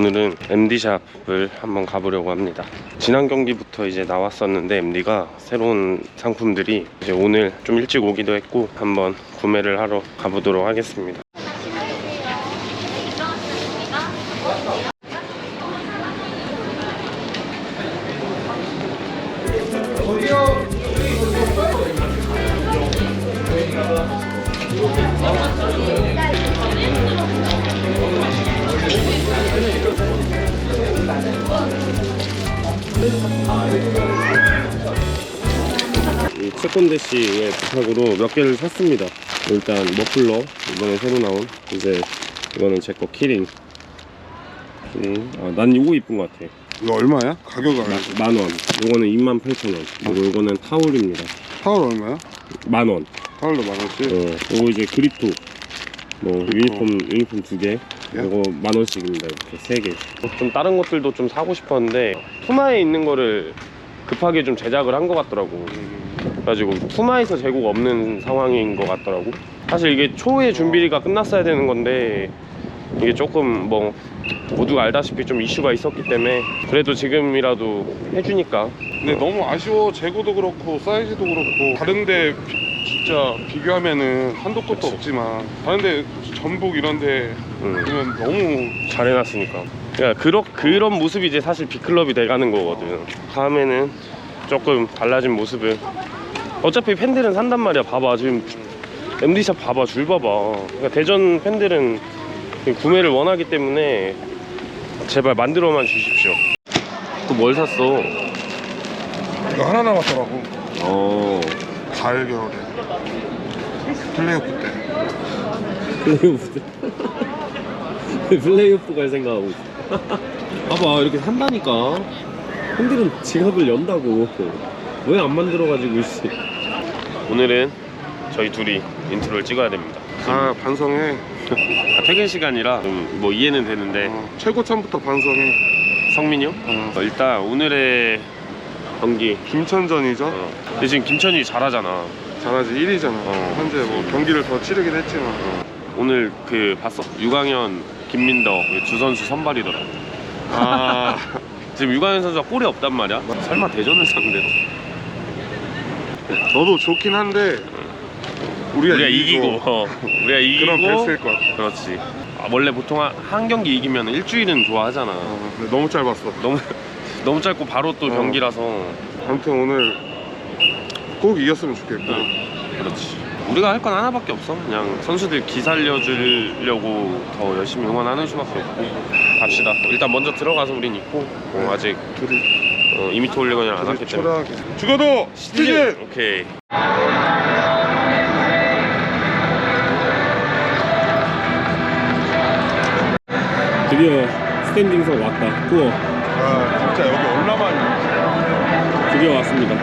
오늘은 MD샵을 한번 가보려고 합니다. 지난 경기부터 이제 나왔었는데 MD가 새로운 상품들이 이제 오늘 좀 일찍 오기도 했고 한번 구매를 하러 가보도록 하겠습니다. 대시의 부탁으로 몇 개를 샀습니다. 일단 머플러 이번에 새로 나온 이제 이거는 제 거 키링. 키링. 아, 난 이거 이쁜 것 같아. 이거 얼마야? 가격 알아? 만 원. 이거는 2만 8천 원. 그리고 이거는 타올입니다. 타월 얼마야? 만 원. 타월도 만 원씩? 어, 이거 이제 그립톡. 뭐 유니폼 유니폼 두 개. 예? 이거 만 원씩입니다. 이렇게 세 개. 좀 다른 것들도 좀 사고 싶었는데 푸마에 있는 거를 급하게 좀 제작을 한 것 같더라고. 그래가지고 푸마에서 재고가 없는 상황인 것 같더라고. 사실 이게 초에 준비가 끝났어야 되는 건데 이게 조금 뭐 모두가 알다시피 좀 이슈가 있었기 때문에 그래도 지금이라도 해주니까 근데 너무 아쉬워 재고도 그렇고 사이즈도 그렇고 다른데 비- 진짜 비교하면은 한도 끝도 그치. 없지만 다른데 전북 이런데 음, 보면 너무 잘 해놨으니까. 그러니까 그러, 그런 모습이 이제 사실 B클럽이 돼가는 거거든. 다음에는 조금 달라진 모습을. 어차피 팬들은 산단 말이야. 봐봐 지금 MD샵 봐봐 줄 봐봐. 그러니까 대전 팬들은 구매를 원하기 때문에 제발 만들어만 주십시오. 또 뭘 샀어? 이거 하나 남았더라고 어. 가을 겨울에 플레이오프 때 플레이오프 플레이오프 갈 생각하고 있어 봐봐 이렇게 산다니까 팬들은 지갑을 연다고. 왜 안 만들어가지고 있어 오늘은 저희 둘이 인트로를 찍어야 됩니다. 아 반성해. 아, 퇴근 시간이라 좀 뭐 이해는 되는데. 어, 최고참부터 반성해. 성민이 형? 어. 어, 일단 오늘의 경기. 김천전이죠? 어. 근데 지금 김천이 잘하잖아. 잘하지. 1위잖아. 어. 현재 뭐 경기를 더 치르긴 했지만. 오늘 그 봤어? 유강현, 김민더 그두 선수 선발이더라 아 지금 유강현 선수가 골이 없단 말이야? 설마 대전을 상대로? 저도 좋긴 한데 우리가, 우리가 이기고 어, 우리가 이기고. 그런 베스트일 것 같아. 그렇지. 아, 원래 보통 한, 한 경기 이기면 일주일은 좋아하잖아. 어, 근데 너무 짧았어. 너무 너무 짧고 바로 또 어. 경기라서. 아무튼 오늘 꼭 이겼으면 좋겠고. 그렇지 우리가 할 건 하나밖에 없어. 그냥 선수들 기 살려주려고 더 열심히 응원하는 수밖에 없고. 갑시다. 일단 먼저 들어가서 우린 있고 어, 아직 둘이. 어, 이미터 올리건이랑 안 왔기 때문에. 초라하게 죽어도 시티즌! 오케이. 드디어 스탠딩석 왔다. 투어. 아 진짜 여기 얼마만. 드디어 왔습니다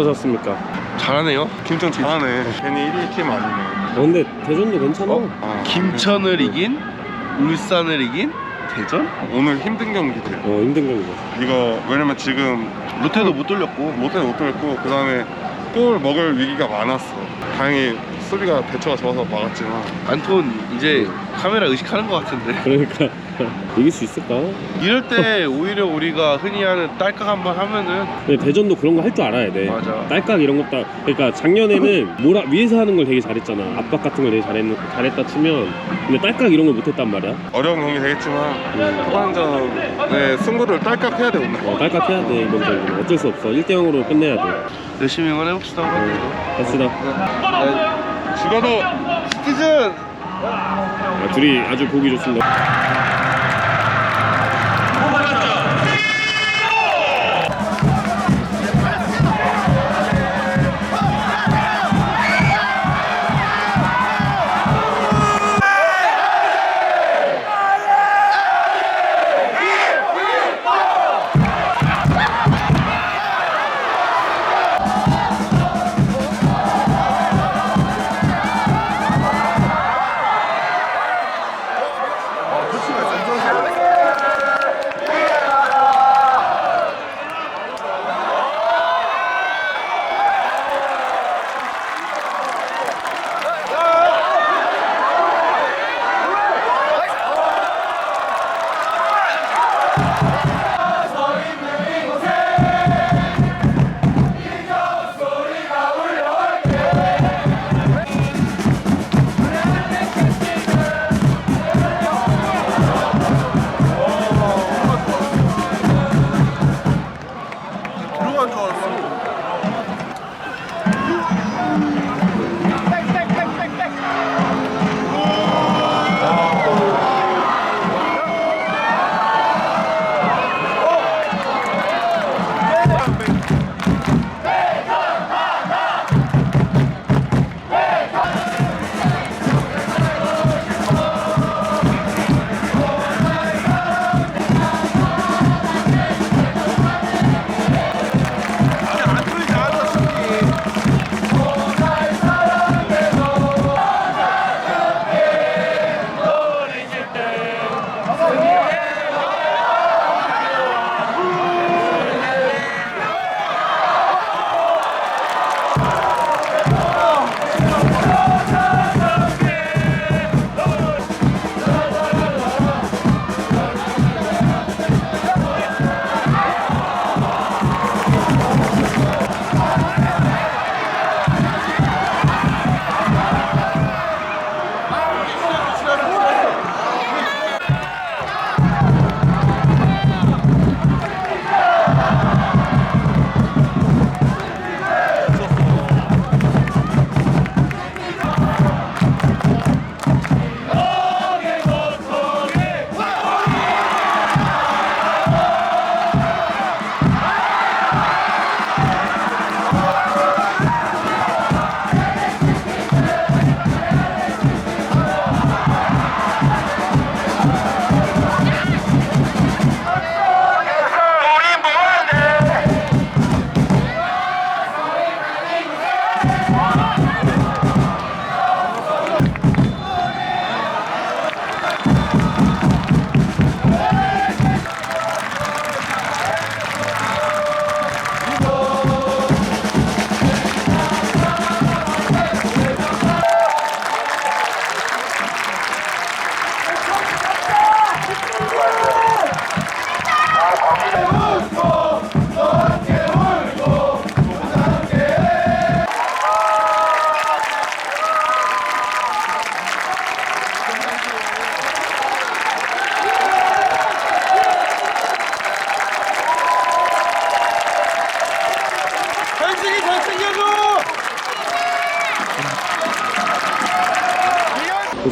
어떠셨습니까? 잘하네요. 김천 잘하네 괜히 1위 팀 아니네 어, 근데 대전도 괜찮아. 아, 김천을 이긴 울산을 이긴 대전? 오늘 힘든 경기들 어 힘든 경기죠. 이거 왜냐면 지금 롯데도 못 돌렸고 못해 못 들었고 그 다음에 골 먹을 위기가 많았어 다행히 수비가 대처가 좋아서 막았지만 안톤 이제 카메라 의식하는 것 같은데 그러니까 이길 수 있을까? 이럴 때 오히려 우리가 흔히 하는 딸깍 한번 하면은 근데 대전도 그런 거 할 줄 알아야 돼. 맞아. 딸깍 이런 것도 그러니까 작년에는 뭐라 위에서 하는 걸 되게 잘했잖아. 압박 같은 걸 되게 잘했, 잘했다 치면 근데 딸깍 이런 걸 못했단 말이야. 어려운 경기 되겠지만 음. 후반전에 승부를 딸깍 해야 돼 오늘 어, 딸깍 해야 돼 이번 경기는 어쩔 수 없어 1대 0으로 끝내야 돼. 열심히 응원해봅시다 갑시다. 죽어도 시티즌 아, 둘이 아주 보기 좋습니다.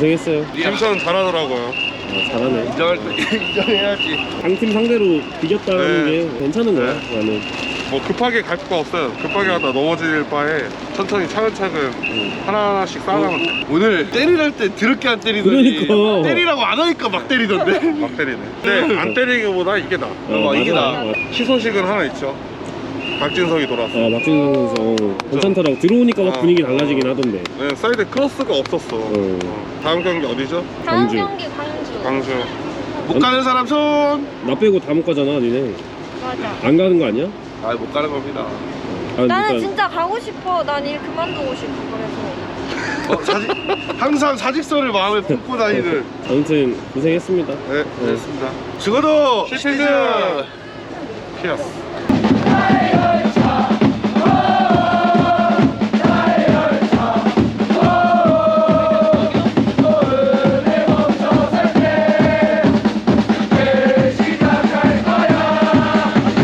고생했어요. 김천 잘하더라고요 어, 잘하네. 인정할 때 인정해야지 강팀 상대로 비겼다는 네. 게 괜찮은 거야. 나는. 뭐 급하게 갈 필요가 없어요 급하게 하다 넘어질 바에 천천히 차근차근 음. 하나하나씩 쌓아가면 돼 오늘 때리랄 때 드럽게 안 때리더니 그러니까. 때리라고 안 하니까 막 때리던데 막 때리네 근데 안 때리기보다 이게 나아 어, 이게 맞아. 나아. 희소식은 하나 있죠 박진석이 돌아왔어. 아 박진성 선수 어, 괜찮더라고 들어오니까 막 어. 분위기 달라지긴 하던데 네, 사이드에 크로스가 없었어. 어. 어. 다음 경기 어디죠? 다음 광주. 경기 광주. 광주. 못 가는 사람 손. 나 빼고 다 못 가잖아 니네 맞아. 안 가는 거 아니야? 아 못 가는 겁니다. 아, 나는 그러니까 진짜 가고 싶어. 난 일 그만두고 싶어. 그래서. 어, 사직 항상 사직서를 마음에 품고 다니는. 아무튼 고생했습니다 네, 됐습니다. 죽어도 시티즌. 시티즌. 피어스.